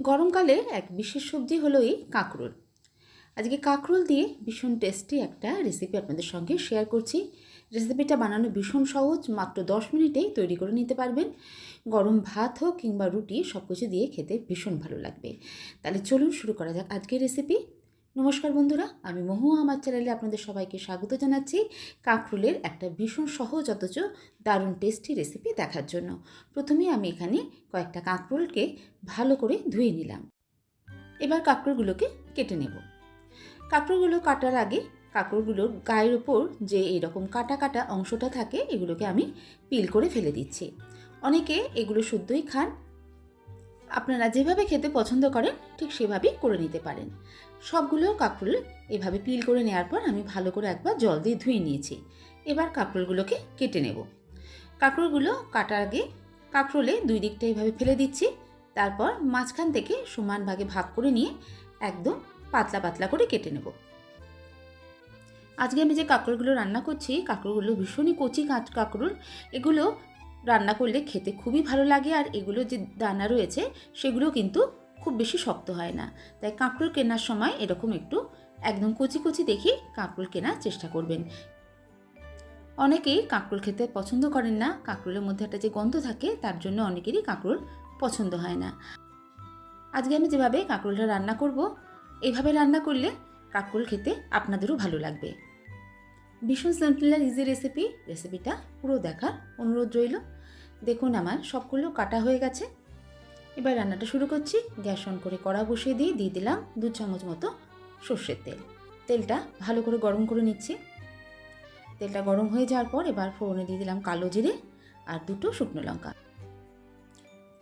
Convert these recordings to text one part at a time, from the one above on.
গরমকালে এক বিশেষ সবজি হলো এই কাঁকরোল। আজকে কাঁকরোল দিয়ে ভীষণ টেস্টি একটা রেসিপি আপনাদের সঙ্গে শেয়ার করছি। রেসিপিটা বানানো ভীষণ সহজ, মাত্র দশ মিনিটেই তৈরি করে নিতে পারবেন। গরম ভাত হোক কিংবা রুটি সব কিছু দিয়ে খেতে ভীষণ ভালো লাগবে। তাহলে চলুন শুরু করা যাক আজকের রেসিপি নমস্কার বন্ধুরা, আমি মহু আমার চ্যানেলে আপনাদের সবাইকে স্বাগত জানাচ্ছি কাঁকরোলের একটা ভীষণ সহজ অথচ দারুণ টেস্টি রেসিপি দেখার জন্য। প্রথমে আমি এখানে কয়েকটা কাঁকরোলকে ভালো করে ধুয়ে নিলাম। এবার কাঁকরোলগুলোকে কেটে নেব। কাঁকরোলগুলো কাটার আগে কাঁকরোলগুলোর গায়ের ওপর যে এরকম কাটা কাটা অংশটা থাকে, এগুলোকে আমি পিল করে ফেলে দিচ্ছি। অনেকে এগুলো শুদ্ধই খান আপনারা যেভাবে খেতে পছন্দ করেন, ঠিক সেভাবেই করে নিতে পারেন। সবগুলো কাঁকরোল এভাবে পিল করে নেওয়ার পর আমি ভালো করে একবার জল দিয়ে ধুয়ে নিয়েছি। এবার কাঁকরোলগুলোকে কেটে নেব। কাঁকরোলগুলো কাটার আগে কাঁকরোলে দুই দিকটা এভাবে ফেলে দিচ্ছি। তারপর মাঝখান থেকে সমান ভাগে ভাগ করে নিয়ে একদম পাতলা পাতলা করে কেটে নেব। আজকে আমি যে কাঁকরোলগুলো রান্না করছি, কাঁকরোলগুলো ভীষণই কচি কাঁচ কাঁকরোল এগুলো রান্না করলে খেতে খুবই ভালো লাগে আর এগুলো যে দানা রয়েছে সেগুলো কিন্তু খুব বেশি শক্ত হয় না। তাই কাঁকরোল কেনার সময় এরকম একটু একদম কচি কচি দেখে কাঁকরোল কেনার চেষ্টা করবেন। অনেকেই কাঁকরোল খেতে পছন্দ করেন না। কাঁকরোলের মধ্যে একটা যে গন্ধ থাকে তার জন্য অনেকেরই কাঁকরোল পছন্দ হয় না। আজকে আমি যেভাবে কাঁকরোলটা রান্না করব, এভাবে রান্না করলে কাঁকরোল খেতে আপনাদেরও ভালো লাগবে। ভীষণ সিম্পল আর ইজি রেসিপি রেসিপিটা পুরো দেখার অনুরোধ রইল। দেখুন আমার সবগুলো কাটা হয়ে গেছে। এবার রান্নাটা শুরু করছি। গ্যাস অন করে কড়া বসিয়ে দিয়ে দিয়ে দিলাম দু চামচ মতো সর্ষের তেল। তেলটা ভালো করে গরম করে নিচ্ছি। তেলটা গরম হয়ে যাওয়ার পর এবার ফোড়নে দিয়ে দিলাম কালো জিরে আর দুটো শুকনো লঙ্কা।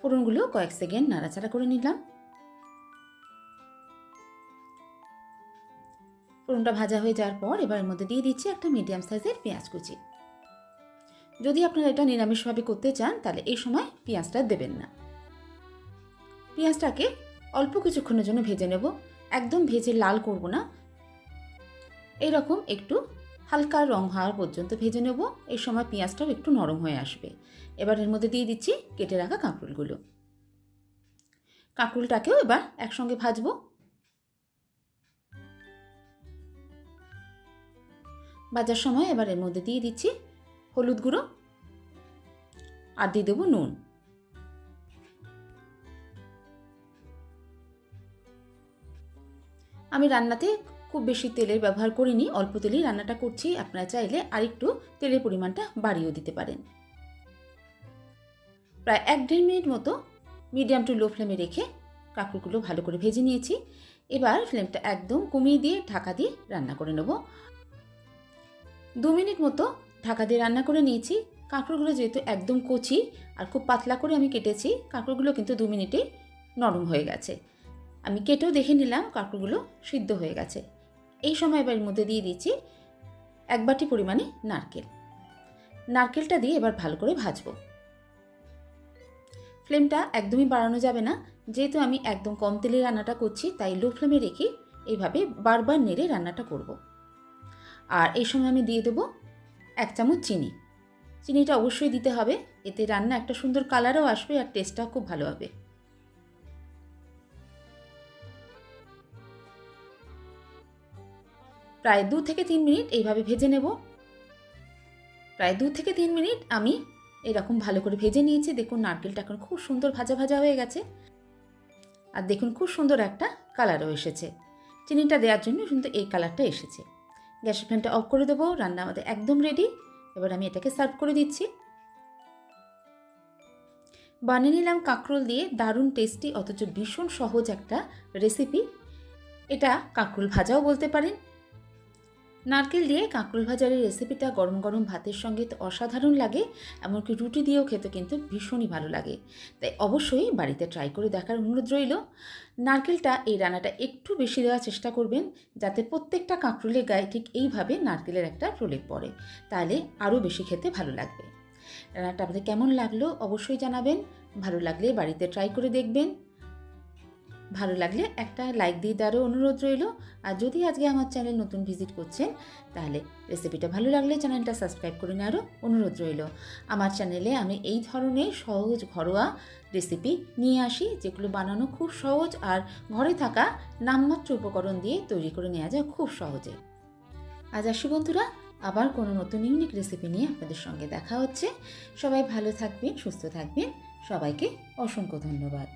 ফোড়নগুলো কয়েক সেকেন্ড নাড়াচাড়া করে নিলাম। ফোড়নটা ভাজা হয়ে যাওয়ার পর এবার এর মধ্যে দিয়ে দিচ্ছি একটা মিডিয়াম সাইজের পেঁয়াজ কুচি। যদি আপনারা এটা নিরামিষভাবে করতে চান, তাহলে এই সময় পেঁয়াজটা দেবেন না। পেঁয়াজটাকে অল্প কিছুক্ষণের জন্য ভেজে নেব। একদম ভেজে লাল করব না। এরকম একটু হালকা রং হওয়ার পর্যন্ত ভেজে নেব। এই সময় পেঁয়াজটাও একটু নরম হয়ে আসবে। এবার এর মধ্যে দিয়ে দিচ্ছি কেটে রাখা কাঁকরুলগুলো। কাঁকরুলটাকেও এবার একসঙ্গে ভাজবো। ভাজার সময় এবার এর মধ্যে দিয়ে দিচ্ছি হলুদ গুঁড়ো আর দিয়ে দেবো নুন। আমি রান্নাতে খুব বেশি তেলের ব্যবহার করিনি, অল্প তেলেই রান্নাটা করছি। আপনারা চাইলে আরেকটু তেলের পরিমাণটা বাড়িয়েও দিতে পারেন। প্রায় এক দেড় মিনিট মতো মিডিয়াম টু লো ফ্লেমে রেখে কাঁকড়গুলো ভালো করে ভেজে নিয়েছি। এবার ফ্লেমটা একদম কমিয়ে দিয়ে ঢাকা দিয়ে রান্না করে নেব। দু মিনিট মতো ঢাকা দিয়ে রান্না করে নিয়েছি। কাঁকড়গুলো যেহেতু একদম কচি আর খুব পাতলা করে আমি কেটেছি, কাঁকড়গুলো কিন্তু দু মিনিটে নরম হয়ে গেছে। আমি কেটেও দেখে নিলাম কাঁকড়গুলো সিদ্ধ হয়ে গেছে। এই সময় এবার মধ্যে দিয়ে দিচ্ছি এক বাটি পরিমাণে নারকেল। নারকেলটা দিয়ে এবার ভালো করে ভাজবো। ফ্লেমটা একদমই বাড়ানো যাবে না। যেহেতু আমি একদম কম তেলে রান্নাটা করছি, তাই লো ফ্লেমে রেখে এইভাবে বারবার নেড়ে রান্নাটা করব। আর এই সময় আমি দিয়ে দেবো এক চামচ চিনি। চিনিটা অবশ্যই দিতে হবে, এতে রান্না একটা সুন্দর কালারও আসবে আর টেস্টটাও খুব ভালো হবে। প্রায় দু থেকে তিন মিনিট এইভাবে ভেজে নেব। প্রায় দু থেকে তিন মিনিট আমি এরকম ভালো করে ভেজে নিয়েছি। দেখুন, নারকেলটা এখন খুব সুন্দর ভাজা ভাজা হয়ে গেছে। আর দেখুন, খুব সুন্দর একটা কালারও এসেছে। চিনিটা দেওয়ার জন্য কিন্তু এই কালারটা এসেছে। গ্যাসের ফ্যানটা অফ করে দেবো, রান্না আমাদের একদম রেডি এবার আমি এটাকে সার্ভ করে দিচ্ছি। বানিয়ে নিলাম কাঁকরোল দিয়ে, দারুণ টেস্টি অথচ ভীষণ সহজ একটা রেসিপি এটা কাঁকরোল ভাজাও বলতে পারেন নারকেল দিয়ে কাঁকরোল ভাজার এই রেসিপিটা গরম গরম ভাতের সঙ্গে তো অসাধারণ লাগে, এমনকি রুটি দিয়েও খেতে কিন্তু ভীষণই ভালো লাগে। তাই অবশ্যই বাড়িতে ট্রাই করে দেখার অনুরোধ রইল। নারকেলটা এই রান্নাটা একটু বেশি দেওয়ার চেষ্টা করবেন, যাতে প্রত্যেকটা কাঁকরোলের গায়ে ঠিক এইভাবে নারকেলের একটা প্রলেপ পড়ে। তাহলে আরও বেশি খেতে ভালো লাগবে। রান্নাটা আপনাদের কেমন লাগল অবশ্যই জানাবেন। ভালো লাগলে বাড়িতে ট্রাই করে দেখবেন। ভালো লাগলে একটা লাইক দিয়ে দেওয়ারও অনুরোধ রইল। আর যদি আজকে আমার চ্যানেল নতুন ভিজিট করছেন, তাহলে রেসিপিটা ভালো লাগলে চ্যানেলটা সাবস্ক্রাইব করে নেওয়ারও অনুরোধ রইল। আমার চ্যানেলে আমি এই ধরনের সহজ ঘরোয়া রেসিপি নিয়ে আসি, যেগুলো বানানো খুব সহজ আর ঘরে থাকা নামমাত্র উপকরণ দিয়ে তৈরি করে নেওয়া যায় খুব সহজে। আজ আসি বন্ধুরা, আবার কোনো নতুন ইউনিক রেসিপি নিয়ে আপনাদের সঙ্গে দেখা হচ্ছে। সবাই ভালো থাকবেন, সুস্থ থাকবেন। সবাইকে অসংখ্য ধন্যবাদ।